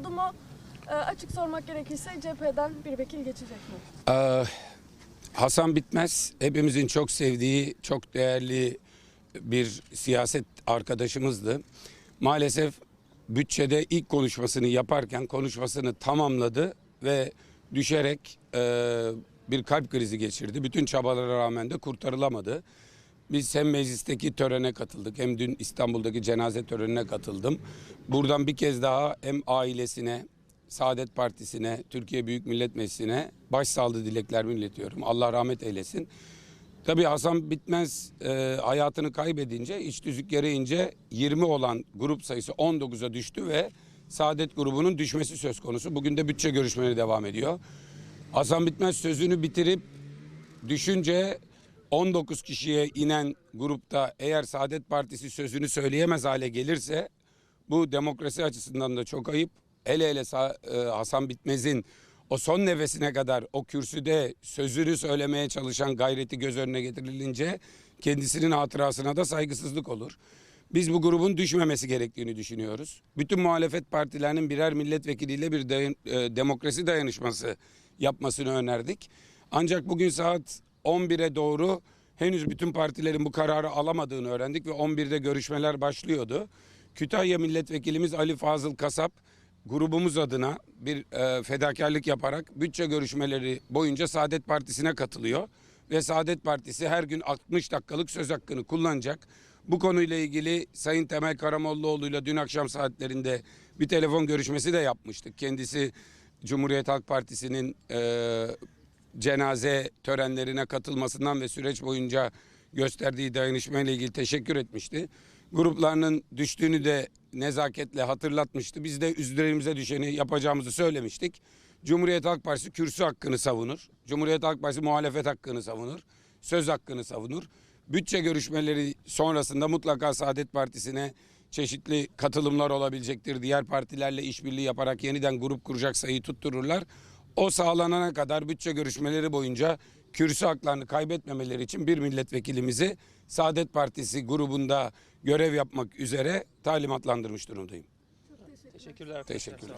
oldu mu? Ee, açık sormak gerekirse cepheden bir vekil geçecek mi? Ee, Hasan Bitmez hepimizin çok sevdiği, çok değerli bir siyaset arkadaşımızdı. Maalesef bütçede ilk konuşmasını yaparken konuşmasını tamamladı ve düşerek e, bir kalp krizi geçirdi. Bütün çabalara rağmen de kurtarılamadı. Biz hem meclisteki törene katıldık hem dün İstanbul'daki cenaze törenine katıldım. Buradan bir kez daha hem ailesine, Saadet Partisi'ne, Türkiye Büyük Millet Meclisi'ne başsağlığı dileklerimi iletiyorum. Allah rahmet eylesin. Tabii Hasan Bitmez e, hayatını kaybedince, iç tüzük gereğince 20 olan grup sayısı 19'a düştü ve Saadet grubunun düşmesi söz konusu. Bugün de bütçe görüşmeleri devam ediyor. Hasan Bitmez sözünü bitirip düşünce 19 kişiye inen grupta eğer Saadet Partisi sözünü söyleyemez hale gelirse bu demokrasi açısından da çok ayıp. Hele hele e, Hasan Bitmez'in o son nefesine kadar o kürsüde sözünü söylemeye çalışan gayreti göz önüne getirilince kendisinin hatırasına da saygısızlık olur. Biz bu grubun düşmemesi gerektiğini düşünüyoruz. Bütün muhalefet partilerinin birer milletvekiliyle bir dayan- e, demokrasi dayanışması yapmasını önerdik. Ancak bugün saat 11'e doğru henüz bütün partilerin bu kararı alamadığını öğrendik ve 11'de görüşmeler başlıyordu. Kütahya milletvekilimiz Ali Fazıl Kasap grubumuz adına bir e, fedakarlık yaparak bütçe görüşmeleri boyunca Saadet Partisi'ne katılıyor ve Saadet Partisi her gün 60 dakikalık söz hakkını kullanacak. Bu konuyla ilgili Sayın Temel Karamollaoğlu'yla dün akşam saatlerinde bir telefon görüşmesi de yapmıştık. Kendisi Cumhuriyet Halk Partisi'nin e, cenaze törenlerine katılmasından ve süreç boyunca gösterdiği dayanışmayla ilgili teşekkür etmişti. Gruplarının düştüğünü de nezaketle hatırlatmıştı. Biz de üzerimize düşeni yapacağımızı söylemiştik. Cumhuriyet Halk Partisi kürsü hakkını savunur. Cumhuriyet Halk Partisi muhalefet hakkını savunur. Söz hakkını savunur. Bütçe görüşmeleri sonrasında mutlaka Saadet Partisi'ne çeşitli katılımlar olabilecektir. Diğer partilerle işbirliği yaparak yeniden grup kuracak sayıyı tuttururlar. O sağlanana kadar bütçe görüşmeleri boyunca kürsü haklarını kaybetmemeleri için bir milletvekilimizi Saadet Partisi grubunda görev yapmak üzere talimatlandırmış durumdayım. Teşekkürler. Teşekkürler.